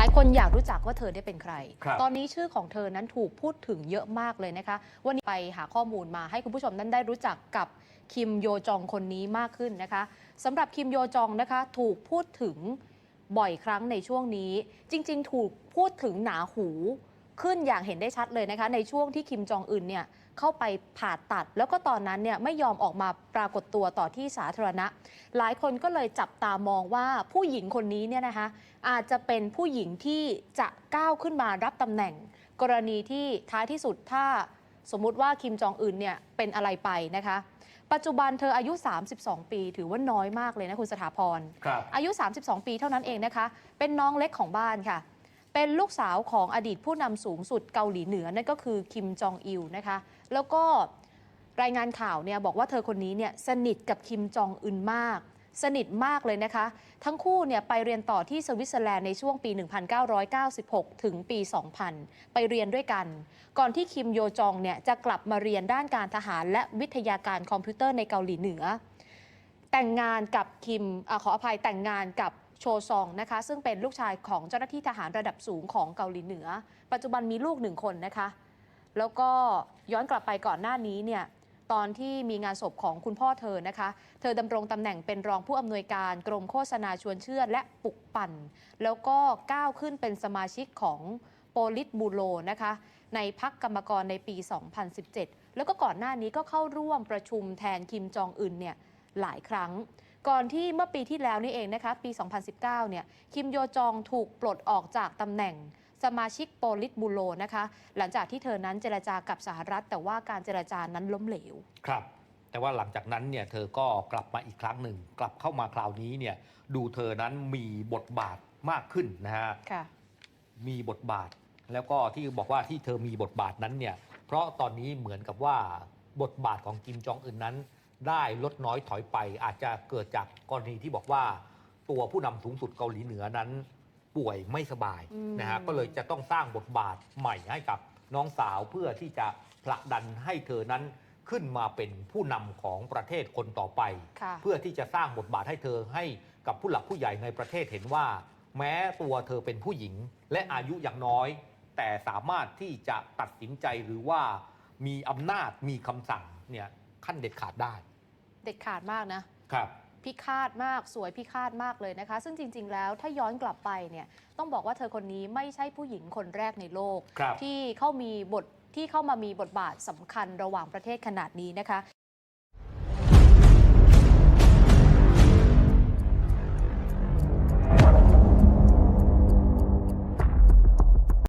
หลายคนอยากรู้จักว่าเธอได้เป็นใครครับตอนนี้ชื่อของเธอนั้นถูกพูดถึงเยอะมากเลยนะคะ วันนี้ไปหาข้อมูลมาให้คุณผู้ชมนั้นได้รู้จักกับคิมโยจองคนนี้มากขึ้นนะคะสำหรับคิมโยจองนะคะถูกพูดถึงบ่อยครั้งในช่วงนี้ จริง ๆ ถูกพูดถึงหนาหู ขึ้นอย่างเห็นได้ชัดเลยนะคะ ในช่วงที่คิมจองอึนเนี่ยเข้าไปผ่าตัด แล้วก็ตอนนั้นเนี่ยไม่ยอมออกมาปรากฏตัวต่อที่สาธารณะ หลายคนก็เลยจับตามองว่าผู้หญิงคนนี้เนี่ยนะคะอาจจะเป็นผู้หญิงที่จะก้าวขึ้นมารับตำแหน่ง กรณีที่ท้ายที่สุดถ้าสมมุติว่าคิมจองอึนเนี่ยเป็นอะไรไปนะคะ ปัจจุบันเธออายุ 32 ปี ถือว่าน้อยมากเลยนะคุณสถาพรครับอายุ 32 ปีเท่านั้นเองนะคะ เป็นน้องเล็กของบ้านค่ะ เป็นลูกสาวของอดีตผู้นำสูงสุดเกาหลีเหนือนั่นก็คือคิมจองอิลนะคะ แล้วก็รายงานข่าวเนี่ยบอกว่าเธอคนนี้เนี่ยสนิทกับคิมจองอึนมาก สนิทมากเลยนะคะ ทั้งคู่เนี่ยไปเรียนต่อที่สวิตเซอร์แลนด์ในช่วงปี 1996 ถึงปี 2000 ไปเรียนด้วยกัน ก่อนที่คิมโยจองเนี่ยจะกลับมาเรียนด้านการทหารและวิทยาการคอมพิวเตอร์ในเกาหลีเหนือ แต่งงานกับคิมอขออภัยแต่งงานกับ โชซองนะคะซึ่งเป็นลูกชายของเจ้าหน้าที่ทหารระดับสูงของเกาหลีเหนือ ปัจจุบันมีลูกหนึ่งคนนะคะ แล้วก็ย้อนกลับไปก่อนหน้านี้เนี่ยตอนที่มีงานศพของคุณพ่อเธอนะคะ เธอดำรงตำแหน่งเป็นรองผู้อำนวยการกรมโฆษณาชวนเชื่อและปลุกปั่น แล้วก็ก้าวขึ้นเป็นสมาชิกของโปลิตบูโรนะคะ ในพักกรรมกรในปี 2017 แล้วก็ก่อนหน้านี้ก็เข้าร่วมประชุมแทนคิมจองอึนเนี่ยหลายครั้ง ก่อนที่เมื่อปีที่แล้วนี่เองนะคะ ปี 2019 เนี่ย คิมโยจองถูกปลดออกจากตำแหน่งสมาชิกโปลิตบูโรนะคะ หลังจากที่เธอนั้นเจรจากับสหรัฐ แต่ว่าการเจรจานั้นล้มเหลว ครับ แต่ว่าหลังจากนั้นเนี่ยเธอก็กลับมาอีกครั้งหนึ่ง กลับเข้ามาคราวนี้เนี่ยดูเธอนั้นมีบทบาทมากขึ้นนะฮะค่ะ มีบทบาท แล้วก็ที่บอกว่าที่เธอมีบทบาทนั้นเนี่ยเพราะตอนนี้เหมือนกับว่าบทบาทของกิมจองอึนนั้น ได้ลดน้อยถอยไป อาจจะเกิดจากกรณีที่บอกว่า ตัวผู้นำสูงสุดเกาหลีเหนือนั้น ป่วยไม่สบายอืม นะฮะก็เลยจะต้องสร้างบทบาทใหม่ให้กับน้องสาวเพื่อที่จะผลักดันให้เธอนั้นขึ้นมาเป็นผู้นำของประเทศคนต่อไป ค่ะ เพื่อที่จะสร้างบทบาทให้เธอให้กับผู้หลักผู้ใหญ่ในประเทศเห็นว่า แม้ตัวเธอเป็นผู้หญิงและอายุอย่างน้อย แต่สามารถที่จะตัดสินใจหรือว่ามีอำนาจมีคำสั่งเนี่ย ขั้นเด็ดขาดได้ เด็ดขาดมากนะครับพิฆาตมากสวยพิฆาตมากเลยนะคะ ซึ่งจริง ๆ แล้วถ้าย้อนกลับไปเนี่ยต้องบอกว่าเธอคนนี้ไม่ใช่ผู้หญิงคนแรกในโลก ครับ ที่เข้ามีบทที่เข้ามามีบทบาทสำคัญระหว่างประเทศขนาดนี้นะคะ